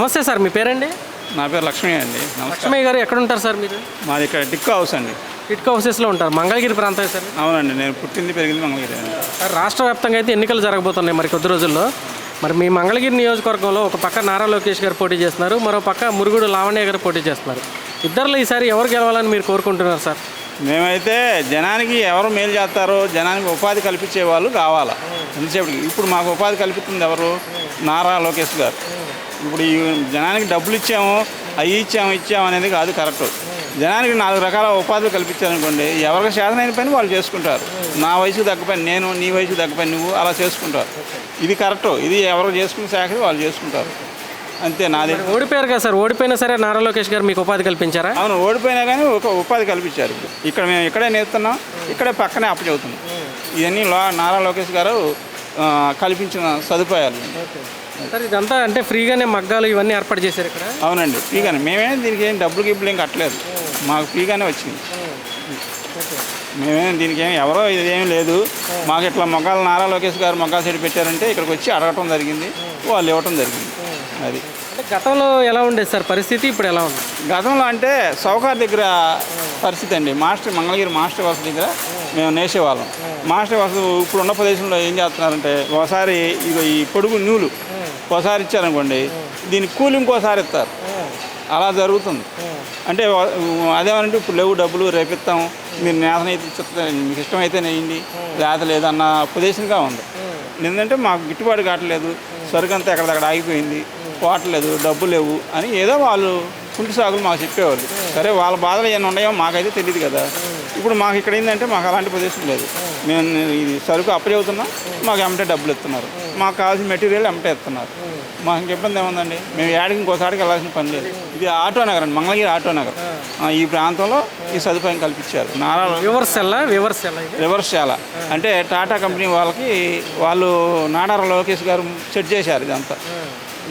నమస్తే సార్ మీ పేరండి? నా పేరు లక్ష్మి అండి. లక్ష్మయ్య గారు ఎక్కడ ఉంటారు సార్ మీరు? మాది ఇక్కడ టిక్కో హౌస్ అండి. ఇటుక హౌసెస్లో ఉంటారు మంగళగిరి ప్రాంతం సార్? అవునండి నేను పుట్టింది పెరిగింది మంగళగిరి అండి. సార్ రాష్ట్ర వ్యాప్తంగా అయితే ఎన్నికలు జరగబోతున్నాయి మరి కొద్ది రోజుల్లో. మరి మీ మంగళగిరి నియోజకవర్గంలో ఒక పక్క నారా లోకేష్ గారు పోటీ చేస్తున్నారు మరో పక్క మురుగుడు లావణ్య గారు పోటీ చేస్తున్నారు. ఇద్దరిలో ఈసారి ఎవరు గెలవాలని మీరు కోరుకుంటున్నారు సార్? మేమైతే జనానికి ఎవరు మేలు చేస్తారో జనానికి ఉపాధి కల్పించే వాళ్ళు కావాలా. ఎంతసేపటికి? ఇప్పుడు మాకు ఉపాధి కల్పిస్తుంది ఎవరు? నారా లోకేష్ గారు. ఇప్పుడు ఈ జనానికి డబ్బులు ఇచ్చాము అవి ఇచ్చాము ఇచ్చాము అనేది కాదు కరెక్ట్. జనానికి నాలుగు రకాల ఉపాధులు కల్పించారనుకోండి ఎవరికి శాతనైన పని వాళ్ళు చేసుకుంటారు. నా వయసు తగ్గ పని నేను నీ వయసు తగ్గ పని నువ్వు అలా చేసుకుంటారు ఇది కరెక్ట్. ఇది ఎవరు చేసుకునే శాఖ వాళ్ళు చేసుకుంటారు. అంతే నాది. ఓడిపోయారు కదా సార్ ఓడిపోయినా సరే నారా లోకేష్ గారు మీకు ఉపాధి కల్పించారా? అవును ఓడిపోయినా కానీ ఒక ఉపాధి కల్పించారు. ఇక్కడ మేము ఇక్కడే నేస్తున్నాం ఇక్కడే పక్కనే అప్పు చదువుతున్నాం ఇవన్నీ లో నారా లోకేష్ గారు కల్పించిన సదుపాయాలు. సార్ ఇదంతా అంటే ఫ్రీగానే మగ్గాలు ఇవన్నీ ఏర్పాటు చేశారు ఇక్కడ? అవునండి ఫ్రీగానే. మేమేం దీనికి ఏం డబ్బులు గిబ్బులు ఏం కట్టలేదు. మాకు ఫ్రీగానే వచ్చింది. మేమేం దీనికి ఏం ఎవరో ఇదేం లేదు. మాకు ఇట్లా మొగ్గాలు నారా లోకేష్ గారు మొగ్గాలు సెడి పెట్టారంటే ఇక్కడికి వచ్చి అడగటం జరిగింది వాళ్ళు ఇవ్వటం జరిగింది. అది. అంటే గతంలో ఎలా ఉండేది సార్ పరిస్థితి? ఇప్పుడు ఎలా ఉంది? గతంలో అంటే సౌకార్ దగ్గర పరిస్థితి అండి. మాస్టర్ మంగళగిరి మాస్టర్ వసతి దగ్గర మేము నేసేవాళ్ళం. మాస్టర్ వసతి ఇప్పుడు ఉన్న ప్రదేశంలో ఏం చేస్తున్నారంటే ఒకసారి ఇగో ఈ పొడుగు నూలు ఒకసారి ఇచ్చారనుకోండి దీనికి కూలి ఇంకోసారి ఇస్తారు. అలా జరుగుతుంది. అంటే అదేమంటే ఇప్పుడు లేవు డబ్బులు రేపిస్తాం మీరు నేతనైతే చెప్తాను మీకు ఇష్టమైతే నేయండి లేత లేదన్న ఉపదేశంగా ఉంది. ఎందుకంటే మాకు గిట్టుబాటు కావట్లేదు సరుకు అంతా ఎక్కడిదక్కడ ఆగిపోయింది పోవట్లేదు డబ్బు లేవు అని ఏదో వాళ్ళు కుంటి సాగులు మాకు చెప్పేవాళ్ళు. సరే వాళ్ళ బాధలు ఏమైనా ఉన్నాయో మాకైతే తెలియదు కదా. ఇప్పుడు మాకు ఇక్కడ ఏంటంటే మాకు అలాంటి ప్రదేశం లేదు. మేము ఇది సరుకు అప్పచెబుతున్నాం మాకు ఎమ్మటే డబ్బులు ఇస్తున్నారు. మాకు కావాల్సిన మెటీరియల్ ఎమ్మటే ఇస్తున్నారు. మాకు ఇంక ఇబ్బంది ఏముందండి? మేము ఏడికి ఇంకోసారికి వెళ్ళాల్సిన పని లేదు. ఇది ఆటో నగర్ అండి మంగళగిరి ఆటో నగర్. ఈ ప్రాంతంలో ఈ సదుపాయం కల్పించారు. నారా ఎలా? ఇది? రివర్స్ చాలా. అంటే టాటా కంపెనీ వాళ్ళకి వాళ్ళు నాడార లోకేష్ గారు సెట్ చేశారు ఇదంతా.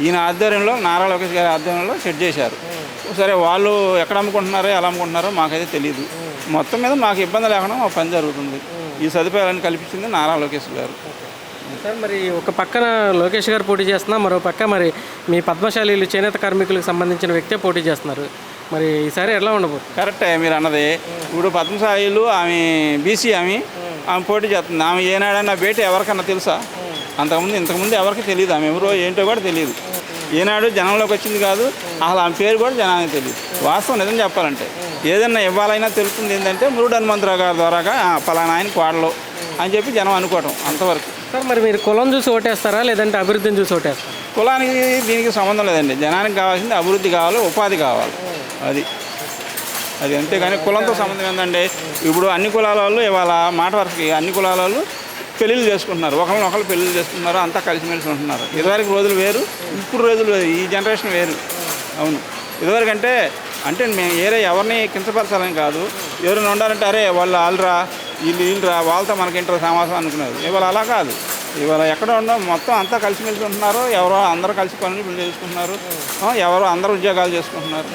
ఈయన ఆధ్వర్యంలో నారా లోకేష్ గారి ఆధ్వర్యంలో సెట్ చేశారు. సరే వాళ్ళు ఎక్కడ అమ్ముకుంటున్నారో ఎలా అమ్ముకుంటున్నారో మాకైతే తెలియదు మొత్తం మీద మాకు ఇబ్బంది లేకుండా మా పని జరుగుతుంది. ఈ సదుపాయాలను కల్పించింది నారా లోకేష్ గారు. సార్ మరి ఒక పక్కన లోకేష్ గారు పోటీ చేస్తున్నా మరో పక్క మరి మీ పద్మశాలీలు చేనేత కార్మికులకు సంబంధించిన వ్యక్తే పోటీ చేస్తున్నారు. మరి ఈసారి ఎలా ఉండబోతుంది? కరెక్టే మీరు అన్నది. ఇప్పుడు పద్మసాయిలు ఆమె బీసీ ఆమె ఆమె పోటీ చేస్తుంది. ఆమె ఏనాడన్నా భేటీ ఎవరికన్నా తెలుసా? అంతకుముందు ఇంతకుముందు ఎవరికి తెలియదు ఆమె ఎవరో ఏంటో కూడా తెలియదు ఏనాడు జనంలోకి వచ్చింది కాదు అసలు ఆమె పేరు కూడా జనానికి తెలియదు వాస్తవం నిజం చెప్పాలంటే. ఏదన్నా ఇవ్వాలైనా తెలుస్తుంది ఏంటంటే మురుడు హనుమంతరావు గారి ద్వారాగా "ఆ, పలానా ఆయన కోడలు అని చెప్పి జనం అనుకోవటం అంతవరకు. సార్ మరి మీరు కులం చూసి ఓటేస్తారా లేదంటే అభివృద్ధిని చూసి ఓటేస్తారా? కులానికి దీనికి సంబంధం లేదండి. జనానికి కావాల్సింది అభివృద్ధి కావాలి ఉపాధి కావాలి. అది. అది అంతేగాని కులంతో సంబంధం ఏంటంటే ఇప్పుడు అన్ని కులాల వాళ్ళు ఇవాళ మాట వరుసకి అన్ని కులాల వాళ్ళు పెళ్ళిళ్ళు చేసుకుంటున్నారు. ఒకరిని ఒకరు పెళ్ళిళ్ళు చేసుకుంటున్నారు. అంతా కలిసిమెలిసి ఉంటున్నారు. ఇదివరకు రోజులు వేరు ఇప్పుడు రోజులు వేరు. ఈ జనరేషన్ వేరు. అవును. ఇదివరకు అంటే అంటే మేము ఏరే ఎవరిని కించపరచాలని కాదు. ఎవరైనా ఉండాలంటే అరే వాళ్ళు వాళ్ళరా వీళ్ళు వీళ్ళరా వాళ్ళతో మనకి ఇంటర్ సమాసం అనుకున్నారు ఇవాళ అలా కాదు. ఇవాళ ఎక్కడ ఉన్నా మొత్తం అంతా కలిసిమెలిసి ఉంటున్నారు. ఎవరో అందరూ కలిసి పనులు పెళ్ళి చేసుకుంటున్నారు. ఎవరో అందరూ ఉద్యోగాలు చేసుకుంటున్నారు.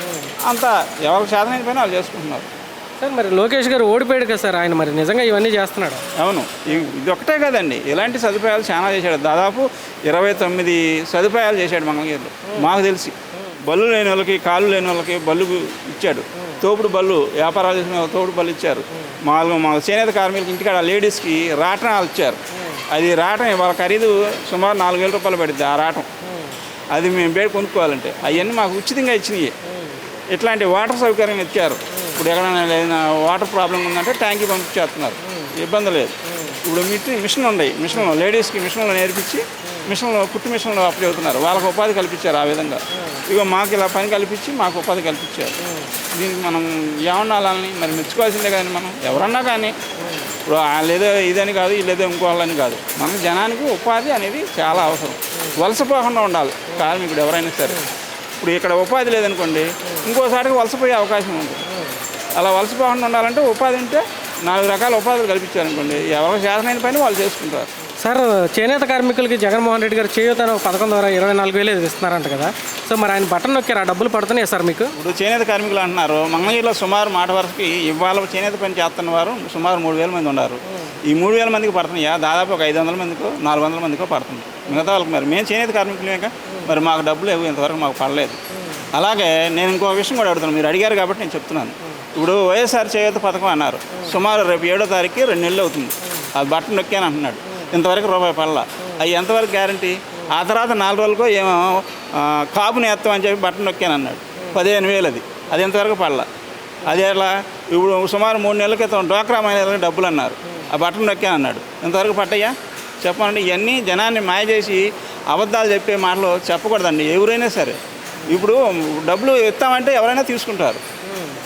అంతా ఎవరికి సాధన పని వాళ్ళు చేసుకుంటున్నారు. సార్ మరి లోకేష్ గారు ఓడిపోయాడు కదా సార్ ఆయన మరి నిజంగా ఇవన్నీ చేస్తున్నాడు? అవును ఇది ఒకటే కదండి ఇలాంటి సదుపాయాలు చాలా చేశాడు. దాదాపు ఇరవై తొమ్మిది సదుపాయాలు చేశాడు మంగళగిరిలో మాకు తెలిసి. బళ్ళు లేని వాళ్ళకి కాళ్ళు లేని వాళ్ళకి బళ్ళు ఇచ్చాడు. తోపుడు బళ్ళు వ్యాపారాలు చేసిన తోపుడు బళ్ళు ఇచ్చారు. మామూలుగా మా చేనేత కార్మికులకి ఇంటికాడ లేడీస్కి రాటనాలు ఇచ్చారు. అది రాటం వాళ్ళ ఖరీదు సుమారు నాలుగు వేల రూపాయలు పడుద్ది ఆ రాటం అది మేము బయట కొనుక్కోవాలంటే అవన్నీ మాకు ఉచితంగా ఇచ్చినాయి. ఇట్లాంటి వాటర్ సౌకర్యం ఇచ్చారు ఇప్పుడు ఎక్కడైనా ఏదైనా వాటర్ ప్రాబ్లం ఉందంటే ట్యాంకీ పంపించేస్తున్నారు. ఇబ్బంది లేదు. ఇప్పుడు మిషన్ మిషన్లు ఉన్నాయి మిషన్లు లేడీస్కి మిషన్లు నేర్పించి మిషన్లు కుట్టు మిషన్లు అప్లై అవుతున్నారు. వాళ్ళకి ఉపాధి కల్పించారు ఆ విధంగా. ఇక మాకు ఇలా పని కల్పించి మాకు ఉపాధి కల్పించారు. దీనికి మనం ఏమన్నాలని మరి మెచ్చుకోవాల్సిందే కానీ మనం ఎవరన్నా కానీ ఇప్పుడు వాళ్ళేదో ఇదని కాదు వీళ్ళేదో ఇంకో వాళ్ళని కాదు. మన జనానికి ఉపాధి అనేది చాలా అవసరం. వలసపోకుండా ఉండాలి. కార్మికుడు ఎవరైనా సరే. ఇప్పుడు ఇక్కడ ఉపాధి లేదనుకోండి ఇంకోసారికి వలసపోయే అవకాశం ఉంది. అలా వలసపోకుండా ఉండాలంటే ఉపాధి ఉంటే నాలుగు రకాల ఉపాధులు కల్పించారనుకోండి. ఎవరికి చేతనైన పని వాళ్ళు చేసుకుంటారు. సార్ చేనేత కార్మికులకి జగన్మోహన్ రెడ్డి గారు చేయూత అనే పథకం ద్వారా ఇరవై నాలుగు వేలు ఇస్తున్నారంట కదా. సో మరి ఆయన బటన్ నొక్కారు ఆ డబ్బులు పడుతున్నాయి సార్ మీకు? ఇప్పుడు చేనేత కార్మికులు అంటున్నారు మంగళగిరిలో సుమారు మాట వరసకి ఇవాళ చేనేత పని చేస్తున్న వారు సుమారు మూడు వేల మంది ఉన్నారు. ఈ మూడు వేల మందికి పడుతున్నాయా? దాదాపు ఒక ఐదు వందల మందికో నాలుగు వందల మందికో పడుతుంది. మిగతా వాళ్ళకి మరి మేము చేనేత కార్మికులమేక మరి మాకు డబ్బులు ఇంతవరకు మాకు పడలేదు. అలాగే నేను ఇంకో విషయం కూడా అడుగుతున్నాను మీరు అడిగారు కాబట్టి నేను చెప్తున్నాను. ఇప్పుడు వైఎస్ఆర్ చేయూత పథకం అన్నారు. సుమారు రేపు ఏడో తారీఖు రెండు నెలలు అవుతుంది. అది బట్టన్ నొక్కాను అంటున్నాడు. ఇంతవరకు రూపాయి పళ్ళ అవి ఎంతవరకు గ్యారంటీ? ఆ తర్వాత నాలుగు రోజులకో ఏమో కాపుని ఎత్తం అని చెప్పి బట్టన్ నొక్కాను అన్నాడు. పదిహేను వేలు అది. అది ఎంతవరకు పళ్ళ అది ఎలా? ఇప్పుడు సుమారు మూడు నెలల క్రితం డోక్రా మహిళలకు డబ్బులు అన్నారు. ఆ బట్టన్ నొక్కాను అన్నాడు. ఇంతవరకు పట్టయ్యా చెప్పండి. ఇవన్నీ జనాన్ని మాయ చేసి అబద్ధాలు చెప్పే మాటలు చెప్పకూడదండి. ఎవరైనా సరే. ఇప్పుడు డబ్బులు ఇస్తామంటే ఎవరైనా తీసుకుంటారు.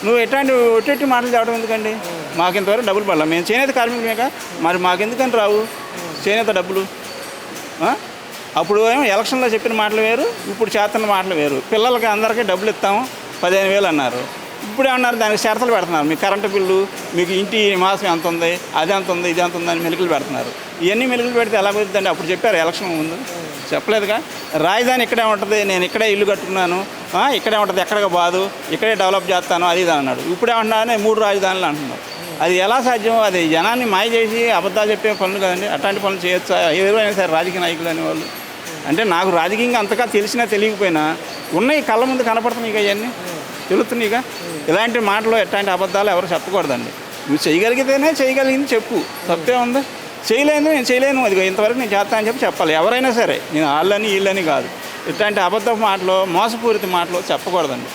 నువ్వు ఎట్లాంటి ఒట్టి మాటలు చెప్పడం ఎందుకండి? మాకు ఇంతవరకు డబ్బులు పడలా. మేము చేనేత కార్మికులేక మరి మాకెందుకని రావు? చేనేత డబ్బులు. అప్పుడు ఏమో ఎలక్షన్లో చెప్పిన మాటలు వేరు ఇప్పుడు చేస్తున్న మాటలు వేరు. పిల్లలకి అందరికీ డబ్బులు ఇస్తాము పదిహేను వేలు అన్నారు. ఇప్పుడు ఏమన్నారు దానికి షరతులు పెడుతున్నారు. మీ కరెంటు బిల్లు మీకు ఇంటి మాసం ఎంత ఉంది అది ఎంత ఉంది ఇది ఎంత ఉంది అని మెలుకులు పెడుతున్నారు. ఇవన్నీ మెలుకులు పెడితే ఎలా కుదురుతుందండి? అప్పుడు చెప్పారు ఎలక్షన్ ముందు. చెప్పలేదుగా? రాజధాని ఇక్కడే ఉంటుంది నేను ఇక్కడే ఇల్లు కట్టుకున్నాను ఇక్కడే ఉంటుంది ఎక్కడికి బాదు ఇక్కడే డెవలప్ చేస్తాను అది ఇది అన్నాడు. ఇప్పుడు ఉన్నానే మూడు రాజధానులు అంటున్నారు అది ఎలా సాధ్యం? అది జనాన్ని మాయ చేసి అబద్ధాలు చెప్పే పనులు కదండి అట్లాంటి పనులు చేయొచ్చు? ఎవరైనా సరే రాజకీయ నాయకులు అనేవాళ్ళు అంటే నాకు రాజకీయంగా అంతగా తెలిసినా తెలియకపోయినా ఉన్నాయి కళ్ళ ముందు కనపడుతున్నాయి ఇక ఇవన్నీ. తెలుస్తున్నాయి ఇక. ఇలాంటి మాటలు ఎట్లాంటి అబద్ధాలు ఎవరు చెప్పకూడదండి. నువ్వు చేయగలిగితేనే చేయగలిగింది చెప్పు. తప్పే ఉంది. చేయలేను నేను చేయలేను. అది ఇంతవరకు నేను చేస్తాను అని చెప్పి చెప్పాలి. ఎవరైనా సరే నేను వాళ్ళని వీళ్ళని కాదు. ఇట్లాంటి అబద్ధపు మాటలు మోసపూరిత మాటలు చెప్పకూడదండి.